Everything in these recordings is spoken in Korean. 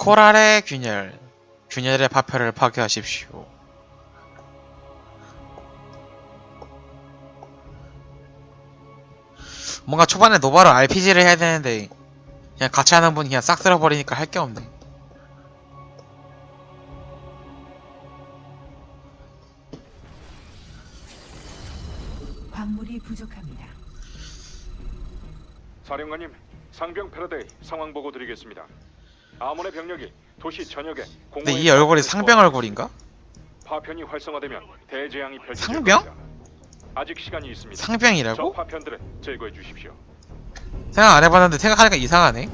코랄의 균열. 균열의 파편을 파괴하십시오. 뭔가 초반에 노바로 RPG를 해야 되는데 그냥 같이 하는 분이 그냥 싹 쓸어버리니까 할 게 없네. 광물이 부족합니다. 사령관님, 상병 패러데이 상황 보고 드리겠습니다. 아몬의 병력이 도시 전역에 근데 이 얼굴이 상병 얼굴인가? 파편이 활성화되면 대재앙이 펼쳐질 상병? 겁니다. 아직 시간이 있습니다. 저 상병이라고? 파편들은 제거해 주십시오. 생각 안 해봤는데 생각하니까 이상하네.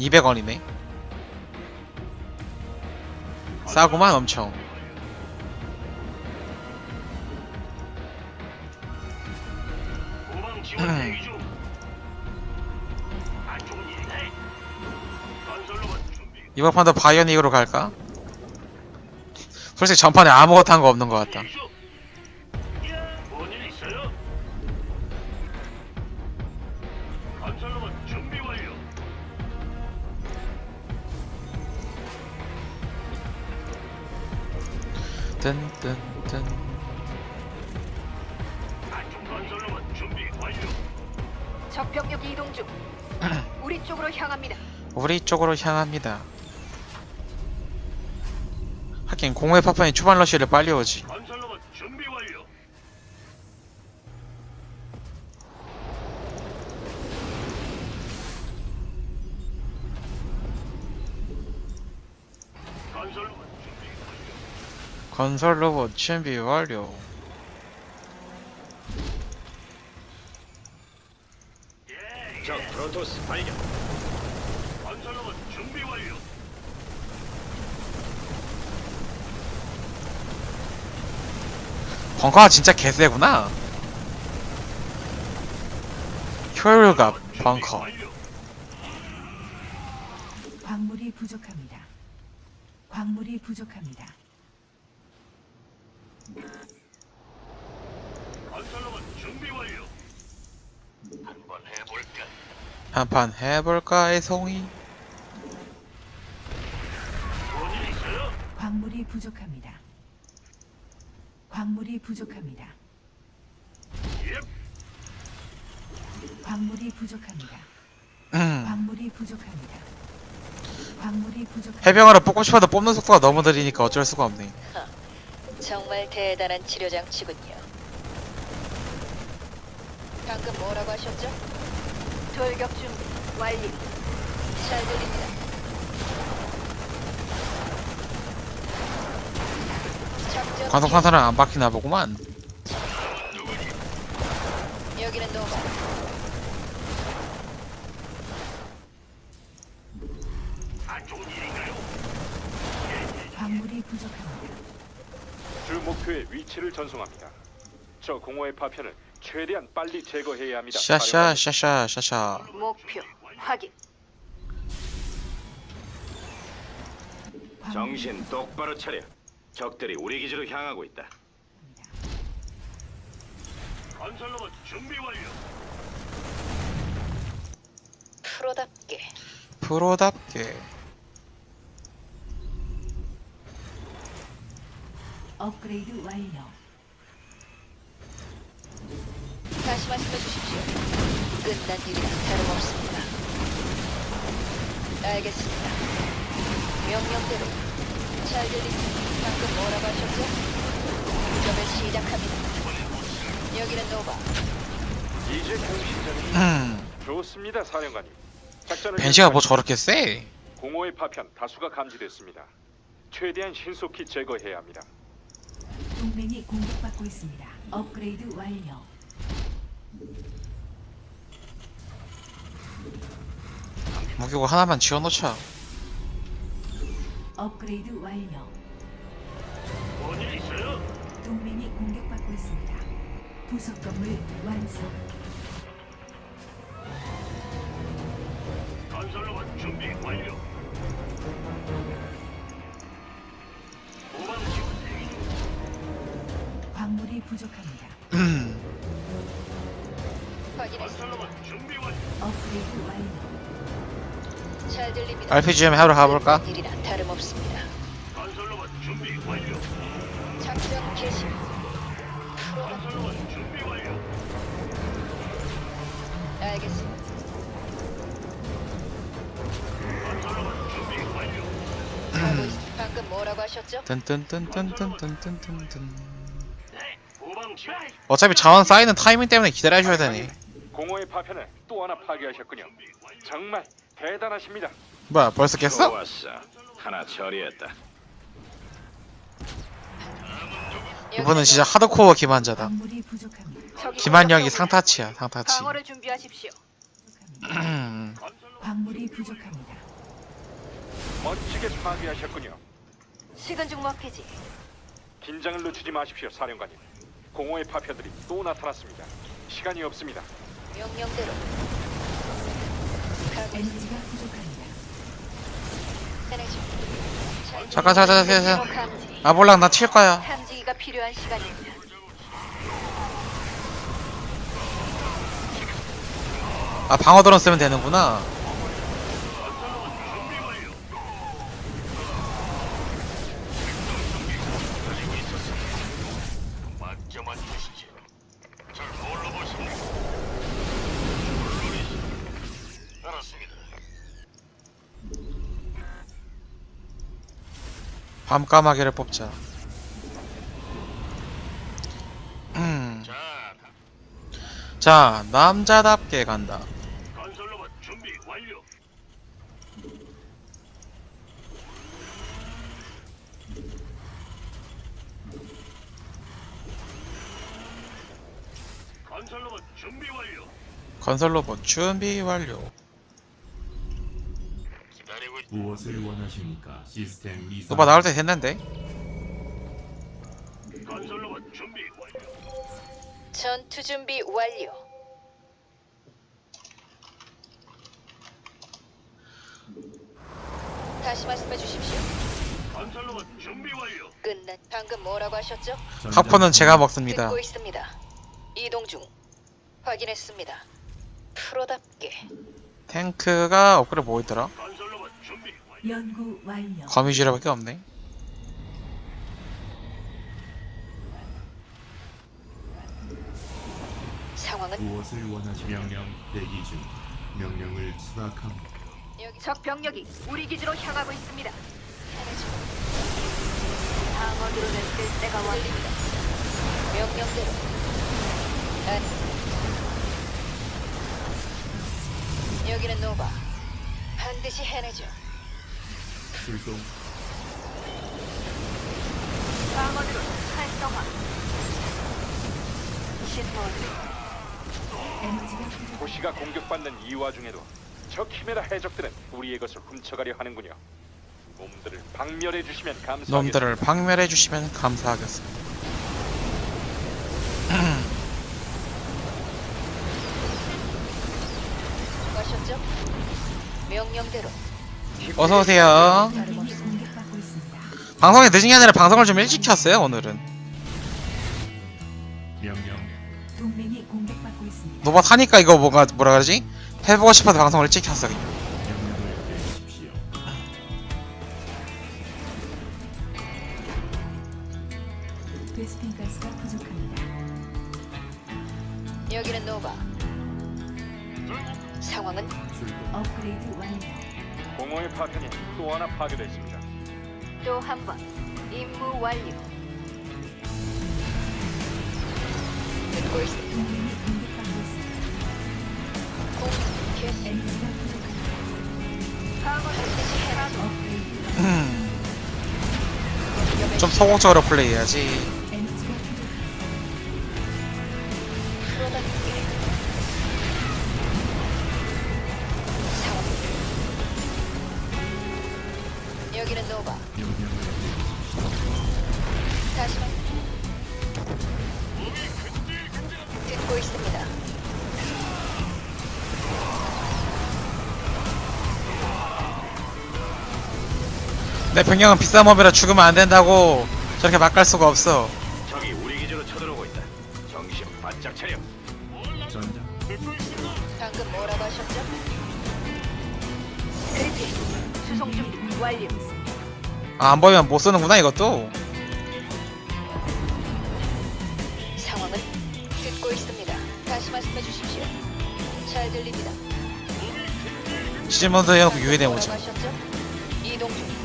200원이네. 싸구만 엄청. 준비. 이번 판도 바이오닉으로 갈까? 솔직히 전판에 아무것도 한 거 없는 것 같다. 준비 완료. 적병력 이동 중. 우리 쪽으로 향합니다. 우리 쪽으로 향합니다. 하긴 공회 파편이 초반 러쉬를 빨리 오지. 건설 로봇 준비 완료. 예, 적 프로토스 발견. 건설 로봇 준비 완료. 벙커가 진짜 개세구나. 효율값 준비 벙커. 광물이 부족합니다. 광물이 부족합니다. 건설로봇 준비 완료. 한번 해볼까? 한판 해볼까의 송이. 뭔일 있어요? 광물이 부족합니다. 광물이 부족합니다. 예, 광물이 부족합니다. 음. 광물이 부족합니다. 광물이 부족합니다. 해병으로 뽑고 싶어도 뽑는 속도가 너무 느리니까 어쩔 수가 없네. 정말 대단한 치료 장치군요. 방금 뭐라고 하셨죠? 돌격 준비 완료. 잘 들립니다. 작전 관성 판사는 안 박히나 보구만. 여기는 노바. 안 좋은 일인가요? 광물이 부족합니다. 주 목표의 위치를 전송합니다. 저 공허의 파편을 최대한 빨리 제거해야 합니다. 샤샤. 샤샤 샤샤. 목표 확인. 정신 똑바로 차려. 적들이 우리 기지로 향하고 있다. 건설로봇 준비 완료. 프로답게 프로답게. 업그레이드 완료. 다시 말씀해 주십시오. 끝난 일이라 다름없습니다. 알겠습니다. 명령대로 잘 들립니다. 방금 뭐라고 하셨죠? 공격을 시작합니다. 여기는 노바. 이제 공식적인 음. 좋습니다, 사령관님. 작전을 벤시가 뭐. 저렇게 세? 공허의 파편 다수가 감지됐습니다. 최대한 신속히 제거해야 합니다. 동맹이 공격받고 있습니다. 업그레이드 완료. 무기고 하나만 지어놓자. 업그레이드 완료. 뭔일 있어요? 동맹이 공격받고 있습니다. 부속 건물 완성. 건설로봇 준비 완료. 부족합니다. 확인했습니다. 건설로봇 준비 완료. 업그레이드 완료. 잘 들립니다. RPG 좀 하러 가볼까? 일이나 다름없습니다. 건설로봇 준비 완료. 작전 개시. 건설로봇 준비 완료. 알겠습니다. 건설로봇 준비 완료. 하고 있... 방금 뭐라고 하셨죠? 어차피 자원 쌓이는 타이밍 때문에 기다려줘야 되네 공허의 파편을 또 하나 파괴하셨군요. 정말 대단하십니다. 뭐야 벌써 깼어? 좋았어. 하나 처리했다. 이분은 진짜 하드코어 기만자다 광물이 부족합니다. 저기 기만력이. 상타치야 상타치 방어를 준비하십시오. 광물이 부족합니다. 멋지게 파괴하셨군요. 식은 죽 먹기지. 긴장을 늦추지 마십시오, 사령관님. 공허의 파편들이 또 나타났습니다. 시간이 없습니다. 명령대로. 가고. 에너지가 부족합니다. 잠깐 잠깐 잠깐. 잠깐. 아 몰라 나 칠 거야 탐지기가 필요한 시간입니다. 아 방어 드론 쓰면 되는구나 맡겨만 주시지. 절 뭘로 보십니까? 알았습니다. 밤까마귀를 뽑자 음. 자, 자 남자답게 간다 건설로봇 준비 완료. 건설로봇 준비 완료. 건설 로봇 준비 완료 기다리고 있. 무엇을 원하십니까? 시스템 이상. 노바 나올 때 됐는데 건설 로봇 준비 완료. 전투 준비 완료. 다시 말씀해 주십시오. 건설 로봇 준비 완료. 끝난 방금 뭐라고 하셨죠? 하퍼는 제가 먹습니다 듣고 있습니다. 이동 중. 확인했습니다. 프로답게 탱크가 업그레이드 뭐 있더라? 건설로봇 준비 완료. 연구 완료. 거미줄밖에 없네 상황은 무엇을 원하시 명령 대기 중. 명령을 수락합니다. 여기 적 병력이 우리 기지로 향하고 있습니다. 방어드론을 쓸 때가 왔습니다. 명령대로. 안. 여기는 노바. 반드시 해내죠. 출동. 방어드론 활성화. 부족. 도시가 공격받는 이 와중에도 저 키메라 해적들은 우리의 것을 훔쳐가려 하는군요. 놈들을 박멸해 주시면 감사하겠습니다. 놈들을 박멸해 주시면 감사하겠습니다 하셨죠? 명령대로. 어서 오세요. 방송이 늦은 게 아니라 방송을 좀 일찍 켰어요 오늘은 명령. 동맹이 공격받고 있습니다. 노바 타니까 이거 뭐가 뭐라 그러지? 해보고 싶어서 방송을 일찍 켰어 그냥 파편이 또 하나 파괴됐습니다. 또 한 번. 임무 완료. 듣고 있습니다. 좀 소극적으로 플레이해야지. 여기는 노바. 다시만. 듣고 있습니다. 내 병력은 비싼 몸이라 죽으면 안 된다고 저렇게 막 갈 수가 없어. 수송 준비 완료. 아, 안 보이면 못 쓰는구나 이것도 상황은 듣고 있습니다. 다시 말씀해 주십시오. 잘 들립니다. 시즌모드 해놓고 유인해 뭐라고 오죠 하셨죠? 이동 중.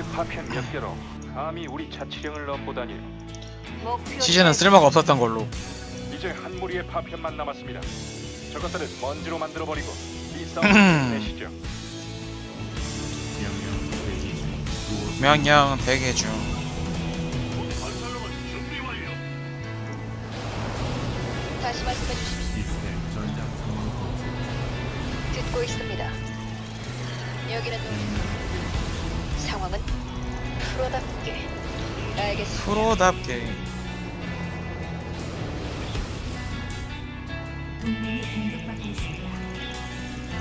공허의 파편 몇 개로 감히 우리 자치령을 넘보다니 목표 시즌은 쓸모가 없었던 걸로 이제 한 무리의 파편만 남았습니다. 저것들을 먼지로 만들어 버리고 이 싸움 내시죠. 명령 대기 중. 다시 말씀해 주십시오. 듣고 있습니다. 여기는 노 상황은 프로답게 알겠습니다. 프로답게 동맹이 공격받고 있습니다.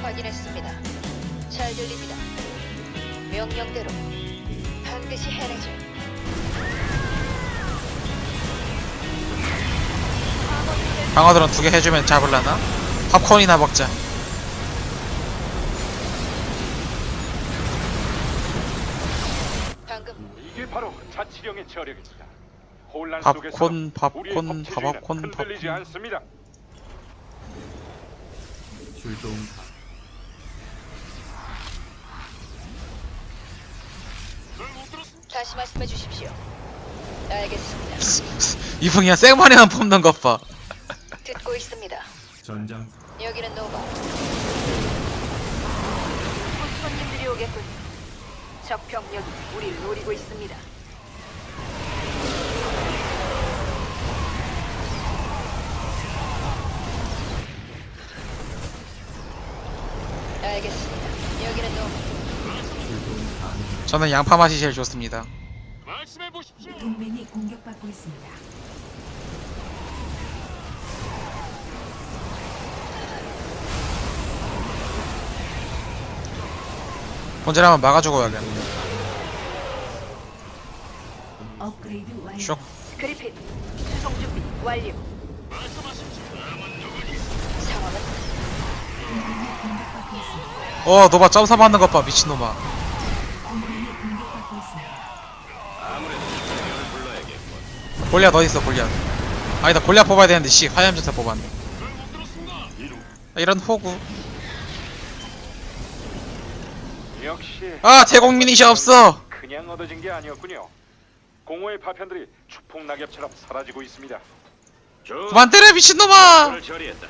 확인했습니다. 잘 들립니다. 명령대로 반드시 해내죠. 방어드론 두 개 해주면 잡을라나? 팝콘이나 먹자 방금 이게 바로 저력입니다. 혼란 밥콘, 속에서 밥콘, 법치주의는 밥콘, 흔들리지 밥콘. 않습니다. 출동. 다시 말씀해 주십시오. 알겠습니다. 이분 그냥 생마리만 뽑는 것봐 듣고 있습니다. 전장 여기는 노바. 손님들이 오겠군. 적 병력이 우리를 노리고 있습니다. 저는 양파 맛이 제일 좋습니다 말씀해 보십시오. 동맹이 공격받고 있습니다. 본질하면 막아주고 가야겠네 업그레이드 완료. 슉 그리핀 수송 준비 완료. 말씀하십시오. 남은 누구니? 상황은 동맹이 공격받고 있습니다. 어 노바 점사 받는 것 봐 미친놈아 동맹이 공격받고 있습니다. 아무래도 대련을 불러야겠군. 골리앗 어딨어 골리앗 아니다 골리앗 뽑아야 되는데 씨 화염전사 뽑았네. 아, 이런 호구 역시 아 대공민이시 없어 그냥 얻어진 게 아니었군요. 공허의 파편들이 추풍 낙엽처럼 사라지고 있습니다. 좋. 그만 때려 미친놈아 를 처리했다.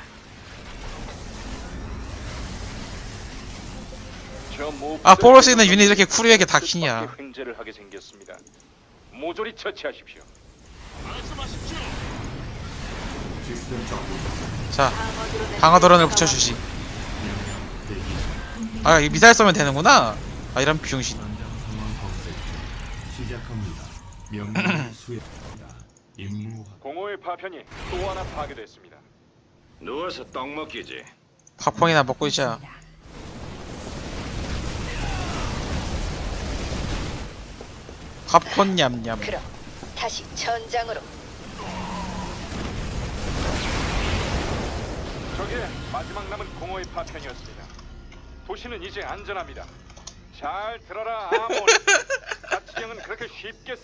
저 모. 아 포로 수 있는 유닛 이렇게 쿠르에게 다 키냐 뜻밖의 횡재를 하게 생겼습니다. 모조리 처치하십시오. 자 방어드론을 중아이 미사일 쏘면 되는구나. 아 이런 비용신. 공허의 파편이 또 하나 파괴됐습니다. 누워서 떡 먹기지. 팝콘이나 먹고 있자. 팝콘 냠냠. 그럼 다시 전장으로 저게 마지막 남은 공허의 파편이었습니다. 도시는 이제 안전합니다. 잘 들어라 아몬. 자치령은 그렇게 쉽게